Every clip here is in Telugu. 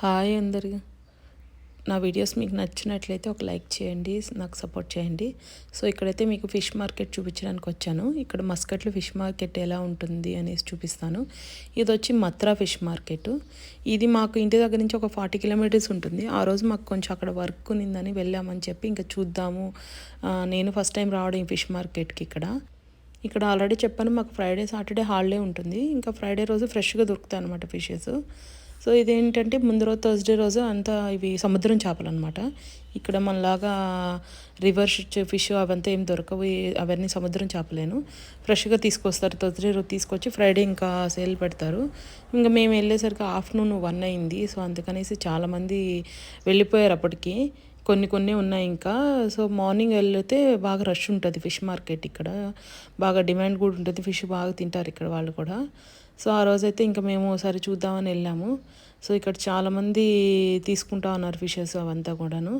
హాయ్ అందరు. నా వీడియోస్ మీకు నచ్చినట్లయితే ఒక లైక్ చేయండి నాకు సపోర్ట్ చేయండి. సో ఇక్కడైతే మీకు ఫిష్ మార్కెట్ చూపించడానికి వచ్చాను. ఇక్కడ మస్కట్లో ఫిష్ మార్కెట్ ఎలా ఉంటుంది అనేసి చూపిస్తాను. ఇది వచ్చి మత్రా ఫిష్ మార్కెట్. ఇది మాకు ఇంటి దగ్గర నుంచి ఒక ఫార్టీ కిలోమీటర్స్ ఉంటుంది. ఆ రోజు మాకు కొంచెం అక్కడ వర్క్ ఉన్నిందని వెళ్ళామని చెప్పి ఇంకా చూద్దాము. నేను ఫస్ట్ టైం రావడం ఈ ఫిష్ మార్కెట్కి ఇక్కడ. ఇక్కడ ఆల్రెడీ చెప్పాను మాకు ఫ్రైడే సాటర్డే హాలిడే ఉంటుంది. ఇంకా ఫ్రైడే రోజు ఫ్రెష్గా దొరుకుతాయి అనమాట ఫిషెస్. సో ఇదేంటంటే ముందు రోజు థర్స్డే రోజు అంతా ఇవి సముద్రం చేపలు అనమాట ఇక్కడ మనలాగా రివర్స్ ఫిష్ అవంతా ఏం దొరకవు అవన్నీ సముద్రం చేపలేను. ఫ్రెష్గా తీసుకొస్తారు థర్స్డే రోజు తీసుకొచ్చి ఫ్రైడే ఇంకా సేల్ పెడతారు. ఇంకా మేము వెళ్ళేసరికి ఆఫ్టర్నూన్ వన్ అయింది సో అందుకనేసి చాలామంది వెళ్ళిపోయారు అప్పటికి. కొన్ని కొన్ని ఉన్నాయి ఇంకా. సో మార్నింగ్ వెళ్తే బాగా రష్ ఉంటుంది ఫిష్ మార్కెట్ ఇక్కడ. బాగా డిమాండ్ కూడా ఉంటుంది. ఫిష్ బాగా తింటారు ఇక్కడ వాళ్ళు కూడా. సో ఆ రోజైతే ఇంకా మేము ఒకసారి చూద్దామని వెళ్ళాము. సో ఇక్కడ చాలామంది తీసుకుంటా ఉన్నారు ఫిషెస్ అవంతా కూడాను.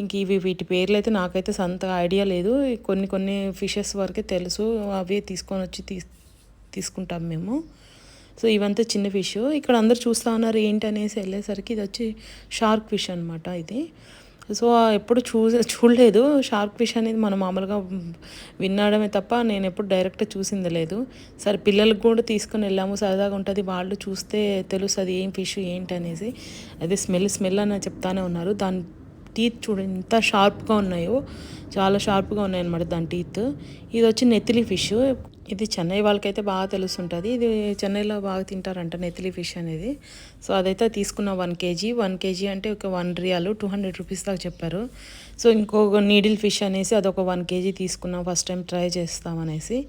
ఇంక ఇవి వీటి పేర్లు అయితే నాకైతే సొంత ఐడియా లేదు. కొన్ని కొన్ని ఫిషెస్ వరకే తెలుసు. అవే తీసుకొని వచ్చి తీ తీసుకుంటాం మేము. సో ఇవంతా చిన్న ఫిష్. ఇక్కడ అందరు చూస్తూ ఉన్నారు ఏంటి అనేసి వెళ్ళేసరికి ఇది వచ్చి షార్క్ ఫిష్ అనమాట ఇది. సో ఎప్పుడు చూ చూడలేదు. షార్క్ ఫిష్ అనేది మనం మామూలుగా విన్నాడమే తప్ప నేను ఎప్పుడు డైరెక్ట్ చూసింది లేదు. సరే పిల్లలకు కూడా తీసుకొని వెళ్ళాము. సరదాగా ఉంటుంది. వాళ్ళు చూస్తే తెలుస్తుంది ఏం ఫిష్ ఏంటి అనేసి. అదే స్మెల్ స్మెల్ అని చెప్తానే ఉన్నారు. దాని టీత్ చూడండి ఎంత షార్ప్గా ఉన్నాయో. చాలా షార్ప్గా ఉన్నాయి అనమాట దాని టీత్. ఇది వచ్చి నెత్తిలి ఫిష్. ఇది చెన్నై వాళ్ళకైతే బాగా తెలుస్తుంటుంది ఇది చెన్నైలో బాగా తింటారంట నెత్తిలి ఫిష్ అనేది. సో అదైతే తీసుకున్న వన్ కేజీ. వన్ కేజీ అంటే ఒక వన్ రియాలు టూ హండ్రెడ్ రూపీస్ దాకా చెప్పారు. సో ఇంకొక నీడిల్ ఫిష్ అనేసి అదొక వన్ కేజీ తీసుకున్నాం ఫస్ట్ టైం ట్రై చేస్తామనేసి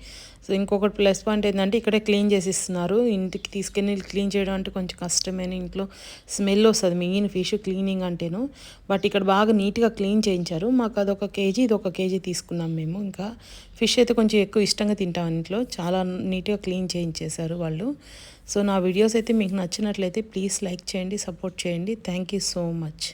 సో ఇంకొకటి ప్లస్ పాయింట్ ఏంటంటే ఇక్కడే క్లీన్ చేసి ఇస్తున్నారు ఇంటికి తీసుకెళ్ళి క్లీన్ చేయడం అంటే కొంచెం కష్టమైన ఇంట్లో స్మెల్ వస్తుంది. మిగిలిన ఫిష్ క్లీనింగ్ అంటేను. బట్ ఇక్కడ బాగా నీట్గా క్లీన్ చేయించారు. మాకు అదొక కేజీ ఇది ఒక కేజీ తీసుకున్నాం మేము. ఇంకా ఫిష్ అయితే కొంచెం ఎక్కువ ఇష్టంగా తింటాం. ఇంట్లో చాలా నీట్గా క్లీన్ చేయించేశారు వాళ్ళు. సో నా వీడియోస్ అయితే మీకు నచ్చినట్లయితే ప్లీజ్ లైక్ చేయండి సపోర్ట్ చేయండి. Thank you so much.